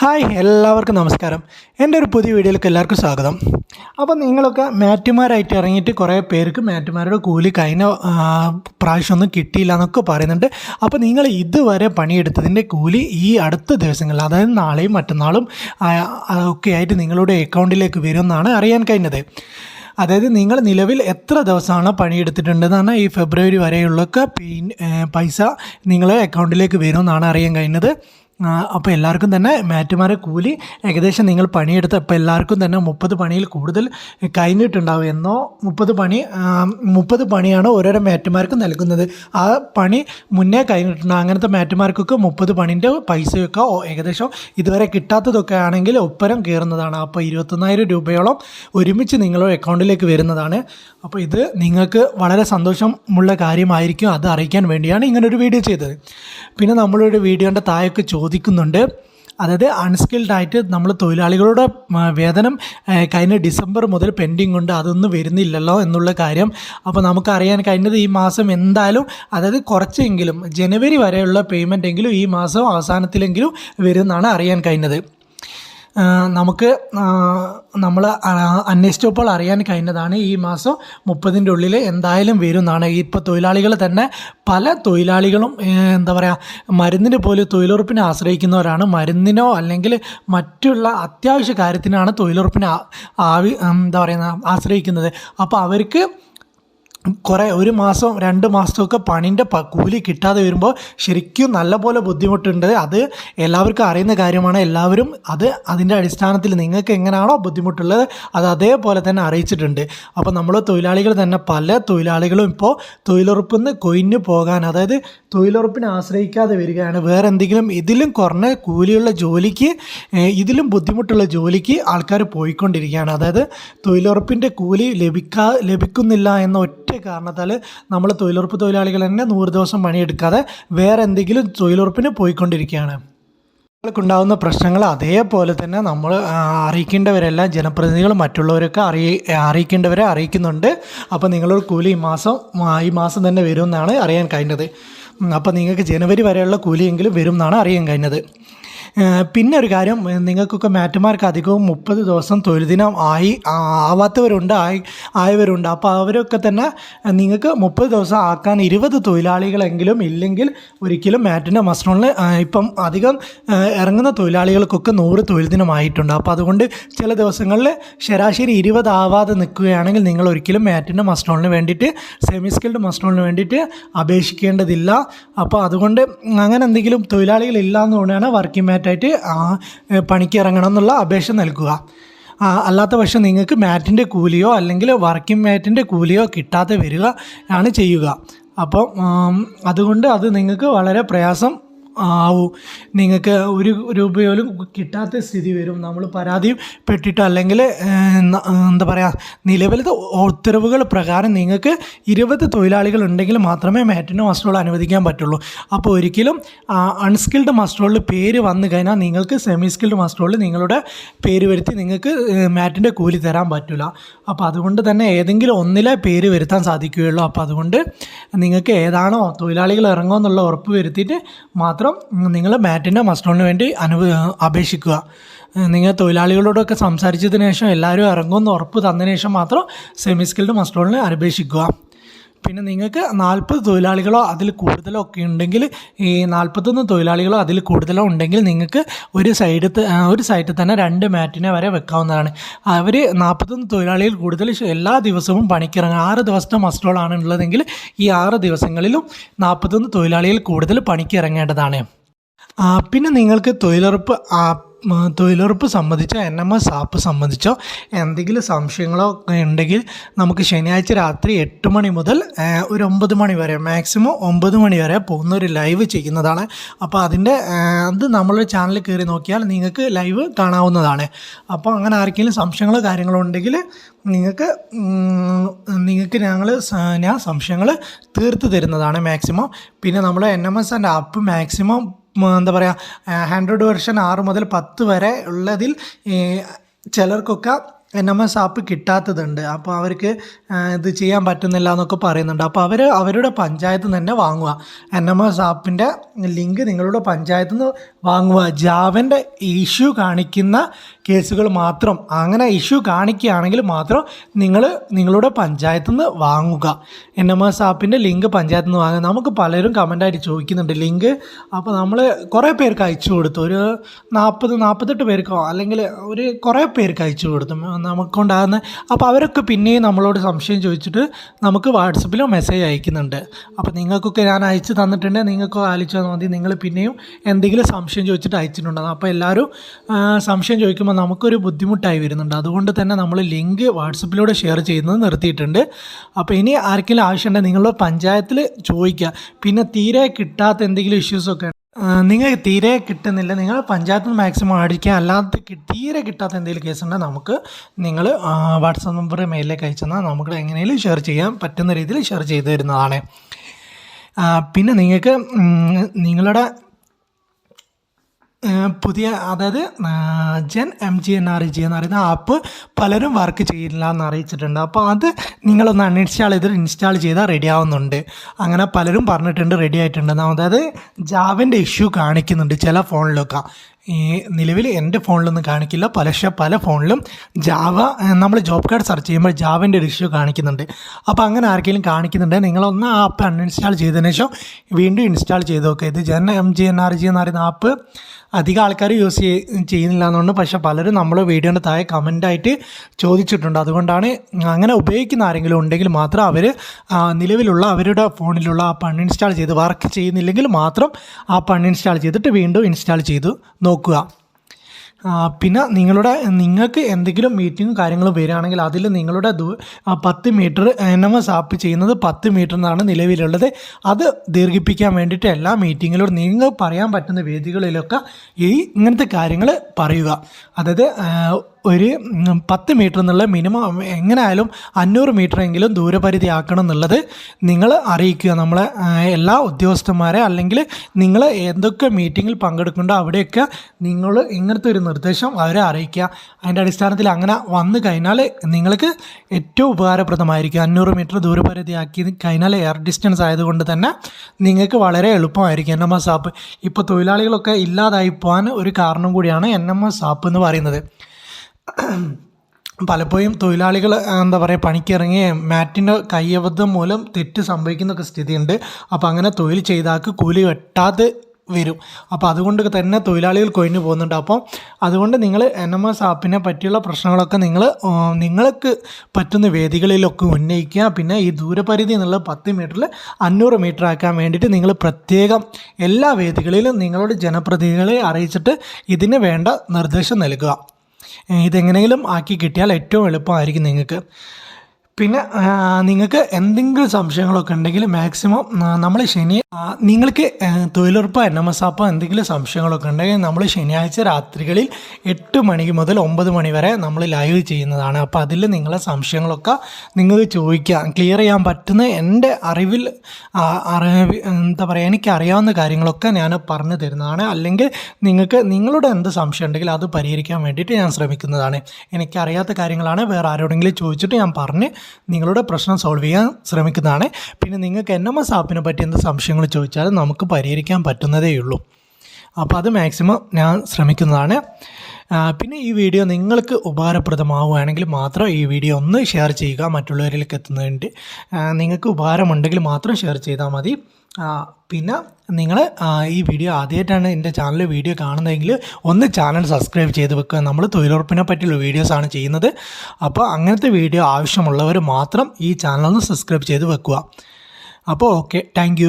Hi എല്ലാവർക്കും നമസ്കാരം. എന്റെ ഒരു പുതിയ വീഡിയോയിലേക്ക് എല്ലാവർക്കും സ്വാഗതം. അപ്പോൾ നിങ്ങളൊക്കെ മാറ്റുമാരായിട്ട് ഇറങ്ങിയിട്ട് കുറേ പേർക്ക് മാറ്റുമാരുടെ കൂലി കഴിഞ്ഞ പ്രാവശ്യമൊന്നും കിട്ടിയില്ല എന്നൊക്കെ പറയുന്നുണ്ട്. അപ്പോൾ നിങ്ങൾ ഇതുവരെ പണിയെടുത്തതിന്റെ കൂലി ഈ അടുത്ത ദിവസങ്ങളിൽ അതായത് നാളെയും മറ്റന്നാളും ഒക്കെ ആയിട്ട് നിങ്ങളുടെ അക്കൗണ്ടിലേക്ക് വരുമെന്നാണ് അറിയാൻ കഴിഞ്ഞത്. അതായത് നിങ്ങൾ നിലവിൽ എത്ര ദിവസമാണ് പണിയെടുത്തിട്ടുണ്ടെന്നാണ് ഈ ഫെബ്രുവരി വരെയുള്ളൊക്കെ പൈസ നിങ്ങളെ അക്കൗണ്ടിലേക്ക് വരുമെന്നാണ് അറിയാൻ കഴിഞ്ഞത്. അപ്പോൾ എല്ലാവർക്കും തന്നെ മാറ്റുമാരെ കൂലി. ഏകദേശം നിങ്ങൾ പണിയെടുത്ത ഇപ്പോൾ എല്ലാവർക്കും തന്നെ മുപ്പത് പണിയിൽ കൂടുതൽ കഴിഞ്ഞിട്ടുണ്ടാവും എന്നോ മുപ്പത് പണി മുപ്പത് പണിയാണ് ഓരോരോ മാറ്റുമാർക്കും നൽകുന്നത്. ആ പണി മുന്നേ കഴിഞ്ഞിട്ടുണ്ട്? അങ്ങനത്തെ മാറ്റുമാർക്കൊക്കെ മുപ്പത് പണിന്റെ പൈസയൊക്കെ ഏകദേശം ഇതുവരെ കിട്ടാത്തതൊക്കെ ആണെങ്കിൽ ഒപ്പരം കയറുന്നതാണ്. അപ്പോൾ ഇരുപത്തൊന്നായിരം രൂപയോളം ഒരുമിച്ച് നിങ്ങളുടെ അക്കൗണ്ടിലേക്ക് വരുന്നതാണ്. അപ്പോൾ ഇത് നിങ്ങൾക്ക് വളരെ സന്തോഷമുള്ള കാര്യമായിരിക്കും. അത് അറിയിക്കാൻ വേണ്ടിയാണ് ഇങ്ങനൊരു വീഡിയോ ചെയ്തത്. പിന്നെ നമ്മളൊരു വീഡിയോന്റെ താഴെയൊക്കെ ചോദിക്കുന്നുണ്ട്. അതായത് അൺസ്കിൽഡ് ആയിട്ട് നമ്മൾ തൊഴിലാളികളുടെ വേതനം കഴിഞ്ഞ ഡിസംബർ മുതൽ പെൻഡിങ് ഉണ്ട്. അതൊന്നും വരുന്നില്ലല്ലോ എന്നുള്ള കാര്യം അപ്പോൾ നമുക്കറിയാൻ കഴിഞ്ഞത് ഈ മാസം എന്തായാലും അതായത് കുറച്ചെങ്കിലും ജനുവരി വരെയുള്ള പേയ്മെന്റ് എങ്കിലും ഈ മാസം അവസാനത്തിലെങ്കിലും വരുമെന്നാണ് അറിയാൻ കഴിഞ്ഞത്. നമുക്ക് നമ്മൾ അന്വേഷിച്ചപ്പോൾ അറിയാൻ കഴിഞ്ഞതാണ് ഈ മാസം മുപ്പതിന്റെ ഉള്ളിൽ എന്തായാലും വരും എന്നാണ് ഇപ്പോൾ തൊഴിലാളികൾ തന്നെ പല തൊഴിലാളികളും എന്താ പറയുക മരുന്നിന് പോലും തൊഴിലുറപ്പിനെ ആശ്രയിക്കുന്നവരാണ്. മരുന്നിനോ അല്ലെങ്കിൽ മറ്റുള്ള അത്യാവശ്യ കാര്യത്തിനാണ് തൊഴിലുറപ്പിനെ ആവി എന്താ പറയുക ആശ്രയിക്കുന്നത്. അപ്പോൾ അവർക്ക് കുറേ ഒരു മാസം രണ്ട് മാസമൊക്കെ പണിന്റെ കൂലി കിട്ടാതെ വരുമ്പോൾ ശരിക്കും നല്ലപോലെ ബുദ്ധിമുട്ടുണ്ട്. അത് എല്ലാവർക്കും അറിയുന്ന കാര്യമാണ്. എല്ലാവരും അത് അതിന്റെ അടിസ്ഥാനത്തിൽ നിങ്ങൾക്ക് എങ്ങനെയാണോ ബുദ്ധിമുട്ടുള്ളത് അത് അതേപോലെ തന്നെ അറിയിച്ചിട്ടുണ്ട്. അപ്പോൾ നമ്മൾ തൊഴിലാളികൾ തന്നെ പല തൊഴിലാളികളും ഇപ്പോൾ തൊഴിലുറപ്പിൽ നിന്ന് കൊയിഞ്ഞു പോകാൻ അതായത് തൊഴിലുറപ്പിനെ ആശ്രയിക്കാതെ വരികയാണ്. വേറെ എന്തെങ്കിലും ഇതിലും കുറഞ്ഞ കൂലിയുള്ള ജോലിക്ക് ഇതിലും ബുദ്ധിമുട്ടുള്ള ജോലിക്ക് ആൾക്കാർ പോയിക്കൊണ്ടിരിക്കുകയാണ്. അതായത് തൊഴിലുറപ്പിന്റെ കൂലി ലഭിക്കാ ലഭിക്കുന്നില്ല എന്ന ഒറ്റ കാരണത്താൽ നമ്മൾ തൊഴിലുറപ്പ് തൊഴിലാളികൾ തന്നെ നൂറ് ദിവസം പണിയെടുക്കാതെ വേറെ എന്തെങ്കിലും തൊഴിലുറപ്പിന് പോയിക്കൊണ്ടിരിക്കുകയാണ്. ഉണ്ടാകുന്ന പ്രശ്നങ്ങൾ അതേപോലെ തന്നെ നമ്മൾ അറിയിക്കേണ്ടവരെല്ലാം ജനപ്രതിനിധികൾ മറ്റുള്ളവരൊക്കെ അറിയി അറിയിക്കേണ്ടവരെ അറിയിക്കുന്നുണ്ട്. അപ്പോൾ നിങ്ങളൊരു കൂലി ഈ മാസം ഈ മാസം തന്നെ വരുമെന്നാണ് അറിയാൻ കഴിഞ്ഞത്. അപ്പോൾ നിങ്ങൾക്ക് ജനുവരി വരെയുള്ള കൂലിയെങ്കിലും വരും എന്നാണ് അറിയാൻ കഴിഞ്ഞത്. പിന്നെ ഒരു കാര്യം നിങ്ങൾക്കൊക്കെ മാറ്റുമാർക്ക് അധികവും മുപ്പത് ദിവസം തൊഴിൽ ദിനം ആയി ആവാത്തവരുണ്ട് ആയി ആയവരുണ്ട്. അപ്പോൾ അവരൊക്കെ തന്നെ നിങ്ങൾക്ക് മുപ്പത് ദിവസം ആക്കാൻ ഇരുപത് തൊഴിലാളികളെങ്കിലും ഇല്ലെങ്കിൽ ഒരിക്കലും മാറ്റിന്റെ മസ്റ്റോണിൽ ഇപ്പം അധികം ഇറങ്ങുന്ന തൊഴിലാളികൾക്കൊക്കെ നൂറ് തൊഴിൽ ദിനമായിട്ടുണ്ട് അപ്പോൾ അതുകൊണ്ട് ചില ദിവസങ്ങളിൽ ശരാശരി ഇരുപത് ആവാതെ നിൽക്കുകയാണെങ്കിൽ നിങ്ങൾ ഒരിക്കലും മാറ്റിന്റെ മസ്റ്റോണിന് വേണ്ടിയിട്ട് സെമി സ്കിൽഡ് മസ്റ്റോണിന് വേണ്ടിയിട്ട് അപേക്ഷിക്കേണ്ടതില്ല. അപ്പോൾ അതുകൊണ്ട് അങ്ങനെ എന്തെങ്കിലും തൊഴിലാളികൾ ഇല്ല എന്നുകൊണ്ടാണ് വർക്കിംഗ് മാറ്റായിട്ട് ആ, ഏ, പണിക്ക് ഇറങ്ങണം എന്നുള്ള അപേക്ഷ നൽകുക. അല്ലാത്ത പക്ഷം നിങ്ങൾക്ക് മാറ്റിന്റെ കൂലിയോ അല്ലെങ്കിൽ വർക്കിംഗ് മാറ്റിന്റെ കൂലിയോ കിട്ടാതെ വരിക ആണ് ചെയ്യുക. അപ്പം അതുകൊണ്ട് അത് നിങ്ങൾക്ക് വളരെ പ്രയാസം ആവും. നിങ്ങൾക്ക് ഒരു രൂപ പോലും കിട്ടാത്ത സ്ഥിതി വരും. നമ്മൾ പരാതി പെട്ടിട്ട് അല്ലെങ്കിൽ എന്താ പറയുക നിലവിലത്തെ ഉത്തരവുകൾ പ്രകാരം നിങ്ങൾക്ക് ഇരുപത് തൊഴിലാളികൾ ഉണ്ടെങ്കിൽ മാത്രമേ മാറ്റിന് മസ്റ്ററോൾ അനുവദിക്കാൻ പറ്റുള്ളൂ. അപ്പോൾ ഒരിക്കലും അൺസ്കിൽഡ് മസ്റ്ററോളിൽ പേര് വന്നു കഴിഞ്ഞാൽ നിങ്ങൾക്ക് സെമി സ്കിൽഡ് മസ്റ്ററോളിൽ നിങ്ങളുടെ പേര് വരുത്തി നിങ്ങൾക്ക് മാറ്റിന്റെ കൂലി തരാൻ പറ്റില്ല അപ്പോൾ അതുകൊണ്ട് തന്നെ ഏതെങ്കിലും ഒന്നിലെ പേര് വരുത്താൻ സാധിക്കുകയുള്ളൂ. അപ്പോൾ അതുകൊണ്ട് നിങ്ങൾക്ക് ഏതാണോ തൊഴിലാളികൾ ഇറങ്ങുമെന്നുള്ള ഉറപ്പ് വരുത്തിയിട്ട് മാത്രം നിങ്ങൾ മാറ്റിന്റെ മസ്റ്ററിന് വേണ്ടി അനു അപേക്ഷിക്കുക. നിങ്ങൾ തൊഴിലാളികളോടൊക്കെ സംസാരിച്ചതിന് ശേഷം എല്ലാവരും ഇറങ്ങുമെന്ന് ഉറപ്പ് തന്നതിന് ശേഷം മാത്രം സെമി സ്കിൽഡ് മസ്റ്ററിന് അപേക്ഷിക്കുക. പിന്നെ നിങ്ങൾക്ക് നാൽപ്പത് തൊഴിലാളികളോ അതിൽ കൂടുതലോ ഒക്കെ ഉണ്ടെങ്കിൽ ഈ നാൽപ്പത്തൊന്ന് തൊഴിലാളികളോ അതിൽ കൂടുതലോ ഉണ്ടെങ്കിൽ നിങ്ങൾക്ക് ഒരു സൈഡിൽ ഒരു സൈഡിൽ തന്നെ രണ്ട് മാറ്റിനെ വരെ വെക്കാവുന്നതാണ്. അവർ നാൽപ്പത്തൊന്ന് തൊഴിലാളികൾ കൂടുതൽ എല്ലാ ദിവസവും പണിക്കിറങ്ങുക ആറ് ദിവസത്തെ മസ്റ്റോളാണ് ഉള്ളതെങ്കിൽ ഈ ആറ് ദിവസങ്ങളിലും നാൽപ്പത്തൊന്ന് തൊഴിലാളികൾ കൂടുതൽ പണിക്കിറങ്ങേണ്ടതാണ് പിന്നെ നിങ്ങൾക്ക് തൊഴിലുറപ്പ് തൊഴിലുറപ്പ് സംബന്ധിച്ചോ എൻ എം എസ് ആപ്പ് സംബന്ധിച്ചോ എന്തെങ്കിലും സംശയങ്ങളോ ഉണ്ടെങ്കിൽ നമുക്ക് ശനിയാഴ്ച രാത്രി എട്ട് മണി മുതൽ ഒരു ഒമ്പത് മണി വരെ മാക്സിമം ഒമ്പത് മണി വരെ പോകുന്ന ഒരു ലൈവ് ചെയ്യുന്നതാണ്. അപ്പോൾ അതിന്റെ അത് നമ്മളുടെ ചാനലിൽ കയറി നോക്കിയാൽ നിങ്ങൾക്ക് ലൈവ് കാണാവുന്നതാണ്. അപ്പോൾ അങ്ങനെ ആർക്കെങ്കിലും സംശയങ്ങളോ കാര്യങ്ങളോ ഉണ്ടെങ്കിൽ നിങ്ങൾക്ക് നിങ്ങൾക്ക് ഞങ്ങൾ ഞാൻ സംശയങ്ങൾ തീർത്ത് തരുന്നതാണ് മാക്സിമം. പിന്നെ നമ്മൾ N M S and app maximum എന്താ പറയുക ഹൺഡ്രഡ് വെർഷൻ ആറ് മുതൽ പത്ത് വരെ ഉള്ളതിൽ ചിലർക്കൊക്കെ എൻ എം എസ് ആപ്പ് കിട്ടാത്തതുണ്ട്. അപ്പോൾ അവർക്ക് ഇത് ചെയ്യാൻ പറ്റുന്നില്ല എന്നൊക്കെ പറയുന്നുണ്ട്. അപ്പോൾ അവർ അവരുടെ പഞ്ചായത്ത് നിന്ന് തന്നെ വാങ്ങുക. എൻ എം എസ് ആപ്പിന്റെ ലിങ്ക് നിങ്ങളുടെ പഞ്ചായത്ത് നിന്ന് വാങ്ങുക. ജാവന്റെ ഇഷ്യൂ കാണിക്കുന്ന കേസുകൾ മാത്രം അങ്ങനെ ഇഷ്യൂ കാണിക്കുകയാണെങ്കിൽ മാത്രം നിങ്ങൾ നിങ്ങളുടെ പഞ്ചായത്ത് നിന്ന് വാങ്ങുക. എൻ എം എസ് ആപ്പിന്റെ ലിങ്ക് പഞ്ചായത്ത് നിന്ന് വാങ്ങുക. നമുക്ക് പലരും കമന്റായിട്ട് ചോദിക്കുന്നുണ്ട് ലിങ്ക്? അപ്പോൾ നമ്മൾ കുറേ പേർക്ക് അയച്ചു കൊടുത്തു. ഒരു നാൽപ്പത് നാൽപ്പത്തെട്ട് പേർക്കോ അല്ലെങ്കിൽ ഒരു കുറേ പേർക്ക് അയച്ചു കൊടുത്തു. നമുക്കുണ്ടാകുന്ന അപ്പോൾ അവരൊക്കെ പിന്നെയും നമ്മളോട് സംശയം ചോദിച്ചിട്ട് നമുക്ക് വാട്സപ്പിലോ മെസ്സേജ് അയക്കുന്നുണ്ട്. അപ്പോൾ നിങ്ങൾക്കൊക്കെ ഞാൻ അയച്ചു തന്നിട്ടുണ്ട്. നിങ്ങൾക്ക് ആലോചിച്ചാൽ മതി. നിങ്ങൾ പിന്നെയും എന്തെങ്കിലും സംശയം ചോദിച്ചിട്ട് അയച്ചിട്ടുണ്ടാകും. അപ്പോൾ എല്ലാവരും സംശയം ചോദിക്കുമ്പോൾ നമുക്കൊരു ബുദ്ധിമുട്ടായി വരുന്നുണ്ട്. അതുകൊണ്ട് തന്നെ നമ്മൾ ലിങ്ക് വാട്സപ്പിലൂടെ ഷെയർ ചെയ്യുന്നത് നിർത്തിയിട്ടുണ്ട്. അപ്പോൾ ഇനി ആർക്കെങ്കിലും ആവശ്യമുണ്ടെങ്കിൽ നിങ്ങളുടെ പഞ്ചായത്തിൽ ചോദിക്കുക. പിന്നെ തീരെ കിട്ടാത്ത എന്തെങ്കിലും ഇഷ്യൂസൊക്കെ നിങ്ങൾക്ക് തീരെ കിട്ടുന്നില്ല. നിങ്ങൾ പഞ്ചായത്തിൽ മാക്സിമം അടിക്കുക അല്ലാത്ത തീരെ കിട്ടാത്ത എന്തെങ്കിലും കേസ് ഉണ്ടെങ്കിൽ നമുക്ക് നിങ്ങൾ വാട്സപ്പ് നമ്പർ മെയിലിലേക്ക് അയച്ചെന്നാൽ നമുക്ക് എങ്ങനെയും ഷെയർ ചെയ്യാൻ പറ്റുന്ന രീതിയിൽ ഷെയർ ചെയ്തു തരുന്നതാണ്. പിന്നെ നിങ്ങൾക്ക് നിങ്ങളുടെ പുതിയ അതായത് gen M G N R G എന്ന് പറയുന്ന ആപ്പ് പലരും വർക്ക് ചെയ്യില്ല എന്ന് അറിയിച്ചിട്ടുണ്ട്. അപ്പോൾ അത് നിങ്ങളൊന്ന് അൺഇൻസ്റ്റാൾ ചെയ്തിട്ട് ഇൻസ്റ്റാൾ ചെയ്താൽ റെഡി ആവുന്നുണ്ട്. അങ്ങനെ പലരും പറഞ്ഞിട്ടുണ്ട് റെഡി ആയിട്ടുണ്ട്. അതായത് ജാവിന്റെ ഇഷ്യൂ കാണിക്കുന്നുണ്ട് ചില ഫോണിലൊക്കെ നിലവിൽ എന്റെ ഫോണിലൊന്നും കാണിക്കില്ല. പക്ഷേ പല ഫോണിലും ജാവ നമ്മൾ ജോബ് കാർഡ് സെർച്ച് ചെയ്യുമ്പോൾ ജാവന്റെ ഒരു ഇഷ്യൂ കാണിക്കുന്നുണ്ട്. അപ്പോൾ അങ്ങനെ ആർക്കെങ്കിലും കാണിക്കുന്നുണ്ടെങ്കിൽ നിങ്ങളൊന്ന് ആ ആപ്പ് അൺഇൻസ്റ്റാൾ ചെയ്തതിന് ശേഷം വീണ്ടും ഇൻസ്റ്റാൾ ചെയ്ത് നോക്കുക ഇത് ജന M G N R G എന്ന് പറയുന്ന ആപ്പ് അധികം ആൾക്കാർ യൂസ് ചെയ് ചെയ്യുന്നില്ല എന്നുകൊണ്ട് പക്ഷേ പലരും നമ്മൾ വീഡിയോന്റെ താഴെ കമന്റായിട്ട് ചോദിച്ചിട്ടുണ്ട്. അതുകൊണ്ടാണ് അങ്ങനെ ഉപയോഗിക്കുന്ന ആരെങ്കിലും ഉണ്ടെങ്കിൽ മാത്രം അവർ നിലവിലുള്ള അവരുടെ ഫോണിലുള്ള ആപ്പ് അൺഇൻസ്റ്റാൾ ചെയ്ത് വർക്ക് ചെയ്യുന്നില്ലെങ്കിൽ മാത്രം ആപ്പ് അൺഇൻസ്റ്റാൾ ചെയ്തിട്ട് വീണ്ടും ഇൻസ്റ്റാൾ ചെയ്തു നോക്കുക ആ, പിന്നെ നിങ്ങളുടെ നിങ്ങൾക്ക് എന്തെങ്കിലും മീറ്റിംഗ് കാര്യങ്ങൾ വരികയാണെങ്കിൽ അതിൽ നിങ്ങളുടെ ദൂ പത്ത് metre N M S app ചെയ്യുന്നത് പത്ത് മീറ്റർ എന്നാണ് നിലവിലുള്ളത്. അത് ദീർഘിപ്പിക്കാൻ വേണ്ടിയിട്ട് എല്ലാ മീറ്റിങ്ങിലും നിങ്ങൾ പറയാൻ പറ്റുന്ന വേദികളിലൊക്കെ ഈ ഇങ്ങനത്തെ കാര്യങ്ങൾ പറയുക. അതായത് ഒരു പത്ത് മീറ്റർ എന്നുള്ള മിനിമം എങ്ങനെയായാലും അഞ്ഞൂറ് മീറ്റർ എങ്കിലും ദൂരപരിധി ആക്കണം എന്നുള്ളത് നിങ്ങൾ അറിയിക്കുക. നമ്മളെ എല്ലാ ഉദ്യോഗസ്ഥന്മാരെ അല്ലെങ്കിൽ നിങ്ങൾ എന്തൊക്കെ മീറ്റിങ്ങിൽ പങ്കെടുക്കുന്നുണ്ടോ അവിടെയൊക്കെ നിങ്ങൾ ഇങ്ങനത്തെ ഒരു നിർദ്ദേശം അവരെ അറിയിക്കുക. അതിന്റെ അടിസ്ഥാനത്തിൽ അങ്ങനെ വന്നു കഴിഞ്ഞാൽ നിങ്ങൾക്ക് ഏറ്റവും ഉപകാരപ്രദമായിരിക്കും. അഞ്ഞൂറ് മീറ്റർ ദൂരപരിധി ആക്കി കഴിഞ്ഞാൽ എയർ ഡിസ്റ്റൻസ് ആയതുകൊണ്ട് തന്നെ നിങ്ങൾക്ക് വളരെ എളുപ്പമായിരിക്കും എൻ എം എസ് ആപ്പ്. ഇപ്പോൾ തൊഴിലാളികളൊക്കെ ഇല്ലാതായി പോകാൻ ഒരു കാരണം കൂടിയാണ് എൻ എം എസ് ആപ്പ് എന്ന് പറയുന്നത്. പലപ്പോഴും തൊഴിലാളികൾ എന്താ പറയുക പണിക്കിറങ്ങി മാറ്റിന്റെ കയ്യബദ്ധം മൂലം തെറ്റ് സംഭവിക്കുന്നൊക്കെ സ്ഥിതിയുണ്ട്. അപ്പോൾ അങ്ങനെ തൊഴിൽ ചെയ്താക്ക് കൂലി വെട്ടാതെ വരും. അപ്പോൾ അതുകൊണ്ട് തന്നെ തൊഴിലാളികൾ കൊഴിഞ്ഞു പോകുന്നുണ്ട്. അപ്പോൾ അതുകൊണ്ട് നിങ്ങൾ എൻ എം എസ് ആപ്പിനെ പറ്റിയുള്ള പ്രശ്നങ്ങളൊക്കെ നിങ്ങൾ നിങ്ങൾക്ക് പറ്റുന്ന വേദികളിലൊക്കെ ഉന്നയിക്കുക. പിന്നെ ഈ ദൂരപരിധി എന്നുള്ള പത്ത് മീറ്ററിൽ അഞ്ഞൂറ് മീറ്റർ ആക്കാൻ വേണ്ടിയിട്ട് നിങ്ങൾ പ്രത്യേകം എല്ലാ വേദികളിലും നിങ്ങളുടെ ജനപ്രതിനിധികളെ അറിയിച്ചിട്ട് ഇതിന് വേണ്ട നിർദ്ദേശം നൽകുക. ഇതെങ്ങനെയെങ്കിലും ആക്കി കിട്ടിയാൽ ഏറ്റവും എളുപ്പമായിരിക്കും നിങ്ങൾക്ക്. പിന്നെ നിങ്ങൾക്ക് എന്തെങ്കിലും സംശയങ്ങളൊക്കെ ഉണ്ടെങ്കിൽ മാക്സിമം നമ്മൾ ശനി നിങ്ങൾക്ക് തൊഴിലുറപ്പ് എൻ എം എസ് ആപ്പോ എന്തെങ്കിലും സംശയങ്ങളൊക്കെ ഉണ്ടെങ്കിൽ നമ്മൾ ശനിയാഴ്ച രാത്രികളിൽ എട്ട് മണി മുതൽ ഒമ്പത് മണി വരെ നമ്മൾ ലൈവ് ചെയ്യുന്നതാണ്. അപ്പോൾ അതിൽ നിങ്ങളെ സംശയങ്ങളൊക്കെ നിങ്ങൾക്ക് ചോദിക്കാം. ക്ലിയർ ചെയ്യാൻ പറ്റുന്ന എന്റെ അറിവിൽ എന്താ പറയുക എനിക്ക് അറിയാവുന്ന കാര്യങ്ങളൊക്കെ ഞാൻ പറഞ്ഞു തരുന്നതാണ്. അല്ലെങ്കിൽ നിങ്ങൾക്ക് നിങ്ങളുടെ എന്ത് സംശയം ഉണ്ടെങ്കിൽ അത് പരിഹരിക്കാൻ വേണ്ടിയിട്ട് ഞാൻ ശ്രമിക്കുന്നതാണ്. എനിക്കറിയാത്ത കാര്യങ്ങളാണ് വേറെ ആരോടെങ്കിലും ചോദിച്ചിട്ട് ഞാൻ പറഞ്ഞ് നിങ്ങളുടെ പ്രശ്നം സോൾവ് ചെയ്യാൻ ശ്രമിക്കുന്നതാണ്. പിന്നെ നിങ്ങൾക്ക് എൻ എം എസ് ആപ്പിനെ പറ്റി എന്ത് സംശയങ്ങൾ ചോദിച്ചാലും നമുക്ക് പരിഹരിക്കാൻ പറ്റുന്നതേ ഉള്ളൂ അപ്പോൾ അത് മാക്സിമം ഞാൻ ശ്രമിക്കുന്നതാണ്. പിന്നെ ഈ വീഡിയോ നിങ്ങൾക്ക് ഉപകാരപ്രദമാവുകയാണെങ്കിൽ മാത്രം ഈ വീഡിയോ ഒന്ന് ഷെയർ ചെയ്യുക. മറ്റുള്ളവരിലേക്ക് ആ, നിങ്ങൾക്ക് ഉപകാരമുണ്ടെങ്കിൽ മാത്രം ഷെയർ ചെയ്താൽ മതി. പിന്നെ നിങ്ങൾ ഈ വീഡിയോ ആദ്യമായിട്ടാണ് എന്റെ ചാനൽ വീഡിയോ കാണുന്നതെങ്കിൽ ഒന്ന് ചാനൽ സബ്സ്ക്രൈബ് ചെയ്ത് വെക്കുക. നമ്മൾ തൊഴിലുറപ്പിനെ പറ്റിയുള്ള വീഡിയോസാണ് ചെയ്യുന്നത്. അപ്പോൾ അങ്ങനത്തെ വീഡിയോ ആവശ്യമുള്ളവർ മാത്രം ഈ ചാനൽ ഒന്ന് സബ്സ്ക്രൈബ് ചെയ്ത് വെക്കുക. അപ്പോൾ ഓക്കെ താങ്ക്